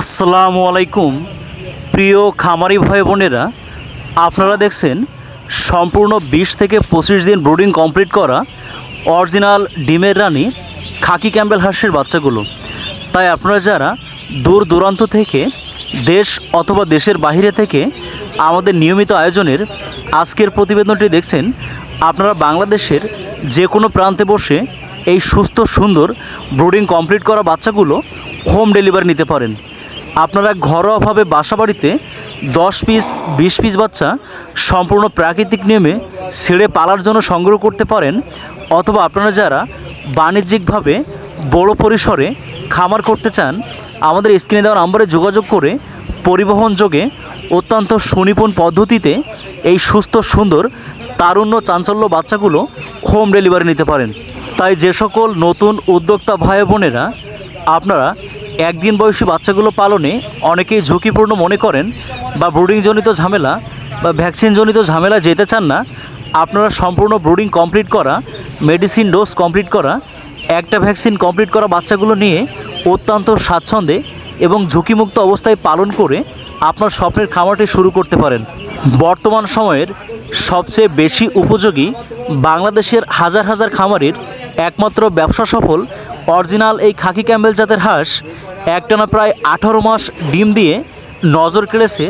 আসসালামু আলাইকুম। প্রিয় খামারি ভাই বোনেরা, আপনারা দেখছেন সম্পূর্ণ বিশ থেকে পঁচিশ দিন ব্রুডিং কমপ্লিট করা অরিজিনাল ডিমের রানী খাকি ক্যাম্বেল হাঁসের বাচ্চাগুলো। তাই আপনারা যারা দূর দূরান্ত থেকে দেশ অথবা দেশের বাইরে থেকে আমাদের নিয়মিত আয়োজনের আজকের প্রতিবেদনটি দেখছেন, আপনারা বাংলাদেশের যে কোনো প্রান্তে বসে এই সুস্থ, সুন্দর ব্রুডিং কমপ্লিট করা বাচ্চাগুলো হোম ডেলিভারি নিতে পারেন। আপনারা ঘরোয়াভাবে বাসা বাড়িতে দশ পিস, বিশ পিস বাচ্চা সম্পূর্ণ প্রাকৃতিক নিয়মে ছেড়ে পালার জন্য সংগ্রহ করতে পারেন অথবা আপনারা যারা বাণিজ্যিকভাবে বড় পরিসরে খামার করতে চান, আমাদের স্ক্রিনে দেওয়া নম্বরে যোগাযোগ করে পরিবহন যোগে অত্যন্ত সুনিপুণ পদ্ধতিতে এই সুস্থ, সুন্দর, তারুণ্য, চাঞ্চল্য বাচ্চাগুলো হোম ডেলিভারি নিতে পারেন। তাই যে সকল নতুন উদ্যোক্তা ভাই বোনেরা আপনারা একদিন বয়সী বাচ্চাগুলো পালনে অনেকেই ঝুঁকিপূর্ণ মনে করেন, বা ব্রুডিংজনিত ঝামেলা, বা ভ্যাকসিনজনিত ঝামেলা যেতে চান না, আপনারা সম্পূর্ণ ব্রুডিং কমপ্লিট করা, মেডিসিন ডোজ কমপ্লিট করা, একটা ভ্যাকসিন কমপ্লিট করা বাচ্চাগুলো নিয়ে অত্যন্ত স্বাচ্ছন্দ্যে এবং ঝুঁকিমুক্ত অবস্থায় পালন করে আপনার স্বপ্নের খামারটি শুরু করতে পারেন। বর্তমান সময়ের সবচেয়ে বেশি উপযোগী বাংলাদেশের হাজার হাজার খামারের একমাত্র ব্যবসা সফল অরিজিনাল এই খাকি ক্যাম্বেল জাতের হাঁস একটানা প্রায় আঠারো মাস ডিম দিয়ে নজর কেড়েছে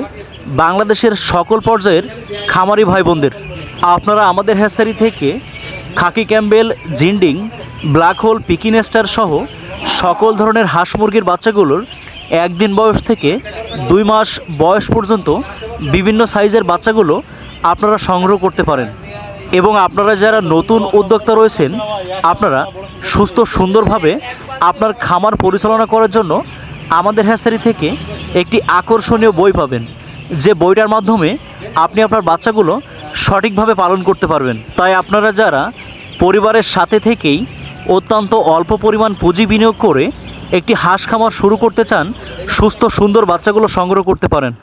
বাংলাদেশের সকল পর্যায়ের খামারি ভাই বোনদের আপনারা আমাদের হ্যাসারি থেকে khaki Campbell, Jinding, black hole পিকিনেস্টার সহ সকল ধরনের হাঁস মুরগির বাচ্চাগুলোর একদিন বয়স থেকে দুই মাস বয়স পর্যন্ত বিভিন্ন সাইজের বাচ্চাগুলো আপনারা সংগ্রহ করতে পারেন। এবং আপনারা যারা নতুন উদ্যোক্তা রয়েছেন, আপনারা সুস্থ সুন্দরভাবে আপনার খামার পরিচালনা করার জন্য আমাদের হ্যাসারি থেকে একটি আকর্ষণীয় বই পাবেন। যে বইটার মাধ্যমে আপনি আপনার বাচ্চাগুলো সঠিকভাবে পালন করতে পারবেন। তাই আপনারা যারা পরিবারের সাথে থেকেই অত্যন্ত অল্প পরিমাণ পুঁজি বিনিয়োগ করে একটি হাঁস খামার শুরু করতে চান, সুস্থ সুন্দর বাচ্চাগুলো সংগ্রহ করতে পারেন।